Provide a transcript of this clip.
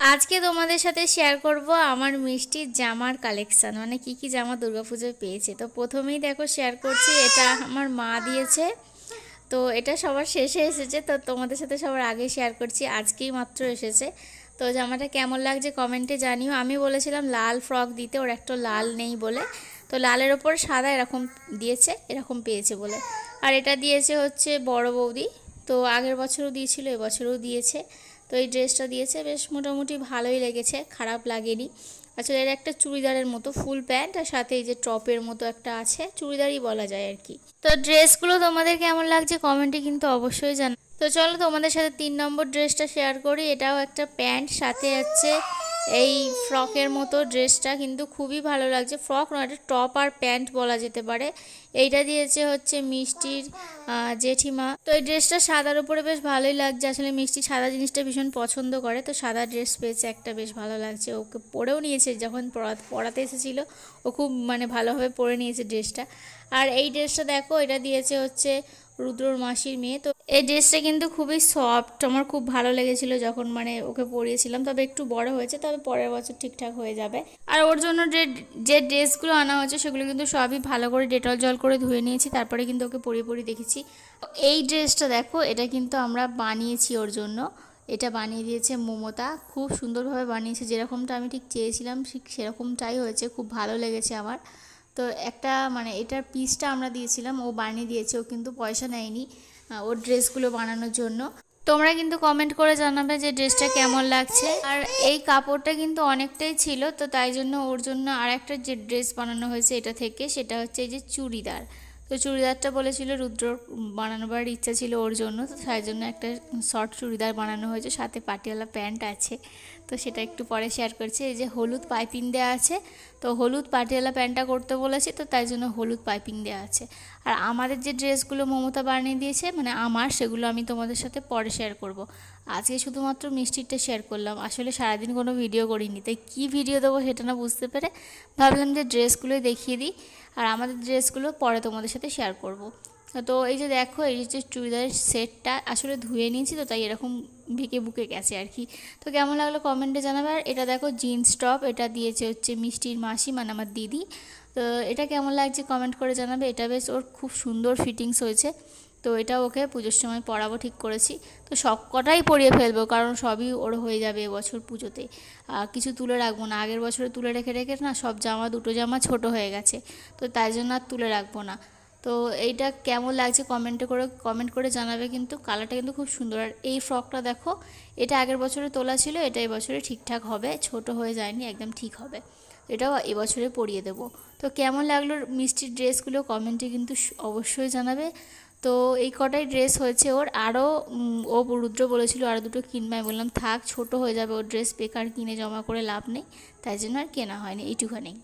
আজকে তোমাদের সাথে শেয়ার করব আমার মিষ্টির জামার কালেকশন মানে কি কি জামা দুর্গাপুজোয় পেয়েছে? তো প্রথমেই দেখো শেয়ার করছি, এটা আমার মা দিয়েছে। তো এটা সবার শেষে এসেছে, তো তোমাদের সাথে সবার আগে শেয়ার করছি, আজকেই মাত্র এসেছে। তো জামাটা কেমন লাগছে কমেন্টে জানিও। আমি বলেছিলাম লাল ফ্রক দিতে, ওর একটা লাল নেই বলে। তো লালের ওপর সাদা এরকম দিয়েছে, এরকম পেয়েছে বলে। আর এটা দিয়েছে হচ্ছে বড় বৌদি। তো আগের বছরও দিয়েছিল, এবছরও দিয়েছে। তো এই ড্রেসটা দিয়েছে, বেশ মোটামুটি ভালোই লেগেছে, খারাপ লাগেনি। আসলে এর একটা চুড়িদারের মতো, ফুল প্যান্ট, আর সাথে এই যে টপের মতো একটা আছে, চুড়িদারই বলা যায় আর কি। তো ড্রেসগুলো তোমাদের কেমন লাগছে কমেন্টে কিন্তু অবশ্যই জানা তো চলো তোমাদের সাথে তিন নম্বর ড্রেসটা শেয়ার করি, এটাও একটা প্যান্ট, সাথে আছে এই ফ্রকের মতো ড্রেসটা কিন্তু খুবই ভালো লাগছে। ফ্রক নয়, এটা টপ আর প্যান্ট বলা যেতে পারে। এইটা দিয়েছে হচ্ছে মিষ্টির জেঠিমা। তো এই ড্রেসটা সাদার উপরে বেশ ভালোই লাগছে। আসলে মিষ্টি সাদা জিনিসটা ভীষণ পছন্দ করে। তো সাদা ড্রেস পেয়েছে একটা বেশ ভালো লাগছে। ওকে পরেও নিয়েছে যখন পড়া- পড়াতে এসেছিল। ও খুব মানে ভালোভাবে পরে নিয়েছে ড্রেসটা। আর এই ড্রেসটা দেখো, এটা দিয়েছে হচ্ছে রুদ্রর মাসির মেয়ে। তো এই ড্রেসটা কিন্তু খুবই সফট আমার খুব ভালো লেগেছিল যখন মানে ওকে পরিয়েছিলাম। তবে একটু বড় হয়েছে, তবে পরের বছর ঠিকঠাক হয়ে যাবে। আর ওর জন্য যে যে ড্রেসগুলো আনা হয়েছে, সেগুলো কিন্তু সবই ভালো করে ডেটল জল করে ধুয়ে নিয়েছি, তারপরে কিন্তু ওকে পরিয়ে পরিয়ে দেখেছি। এই ড্রেসটা দেখো, এটা কিন্তু আমরা বানিয়েছি ওর জন্য। এটা বানিয়ে দিয়েছে মমতা, খুব সুন্দরভাবে বানিয়েছে। যেরকমটা আমি ঠিক চেয়েছিলাম, ঠিক সেরকমটাই হয়েছে, খুব ভালো লেগেছে আমার। তো একটা মানে এটার পিসটা আমরা দিয়েছিলাম, ও বানিয়ে দিয়েছে, ও কিন্তু পয়সা নেয়নি ওর ড্রেসগুলো বানানোর জন্য। তোমরা কিন্তু কমেন্ট করে জানাবে যে ড্রেসটা কেমন লাগছে। আর এই কাপড়টা কিন্তু অনেকটাই ছিল, তো তাই জন্য ওর জন্য আর একটা যে ড্রেস বানানো হয়েছে এটা থেকে, সেটা হচ্ছে এই যে চুড়িদার। তো চুড়িদারটা বলেছিল রুদ্র বানানোবার ইচ্ছা ছিল ওর জন্য, তো তাই জন্য একটা শর্ট চুড়িদার বানানো হয়েছে, সাথে পাটিয়ালা প্যান্ট আছে তো সেটা একটু পরে শেয়ার করছি, এই যে হলুদ পাইপিং দেওয়া আছে, তো হলুদ পাটিয়ালা প্যান্টটা করতে বলেছি, তো তাই জন্য হলুদ পাইপিং দেওয়া আছে আর আমাদের যে ড্রেসগুলো মমতা বানিয়ে দিয়েছে মানে আমার, সেগুলো আমি তোমাদের সাথে পরে শেয়ার করব। আজকে শুধুমাত্র মিষ্টিটা শেয়ার করলাম। আসলে সারাদিন কোনো ভিডিও করিনি, তাই কী ভিডিও দেবো সেটা না বুঝতে পেরে ভাবলাম যে ড্রেসগুলোই দেখিয়ে দিই আর আমাদের ড্রেসগুলো পরে তোমাদের সাথে শেয়ার করব। তো এই যে দেখো, এই যে চুড়িদারের সেটটা আসলে ধুয়ে নিয়েছি তো, তাই এরকম ভিকে বুকে গেছে আর কি। তো কেমন লাগল কমেন্টে জানাবে। আর এটা দেখো জিন্স টপ এটা দিয়েছে হচ্ছে মিষ্টির মাসি মানে আমার দিদি। তো এটা কেমন লাগছে কমেন্ট করে জানাবে। এটা বেশ ওর খুব সুন্দর ফিটিংস হয়েছে। তো এটা ওকে পুজোর সময় পরাবো, ঠিক করেছি। তো সব কটাই পরিয়ে ফেলব, কারণ সবই ওর হয়ে যাবে এবছর পুজোতে। আর কিছু তুলে রাখব না, আগের বছরে তুলে রেখে রেখে না সব জামা, দুটো জামা ছোট হয়ে গেছে। তো তাই জন্য আর তুলে রাখব না। তো এইটা কেমন লাগছে কমেন্টে করে, কমেন্ট করে জানাবে কিন্তু কালারটা কিন্তু খুব সুন্দর। আর এই ফ্রকটা দেখো, এটা আগের বছরে তোলা ছিল, এটা এবছরে ঠিকঠাক হবে, ছোট হয়ে যায়নি, একদম ঠিক হবে। এটাও এবছরে পরিয়ে দেবো। তো কেমন লাগল মিষ্টির ড্রেসগুলো কমেন্টে কিন্তু অবশ্যই জানাবে। তো এই কটাই ড্রেস হয়েছে ওর। আরও ও রুদ্র বলেছিল আরও দুটো কিনবে। আমি বললাম, থাক, ছোট হয়ে যাবে। ওর ড্রেস বেকার কিনে জমা করে লাভ নেই। তাই জন্য আর কেনা হয়নি। এইটুখানেই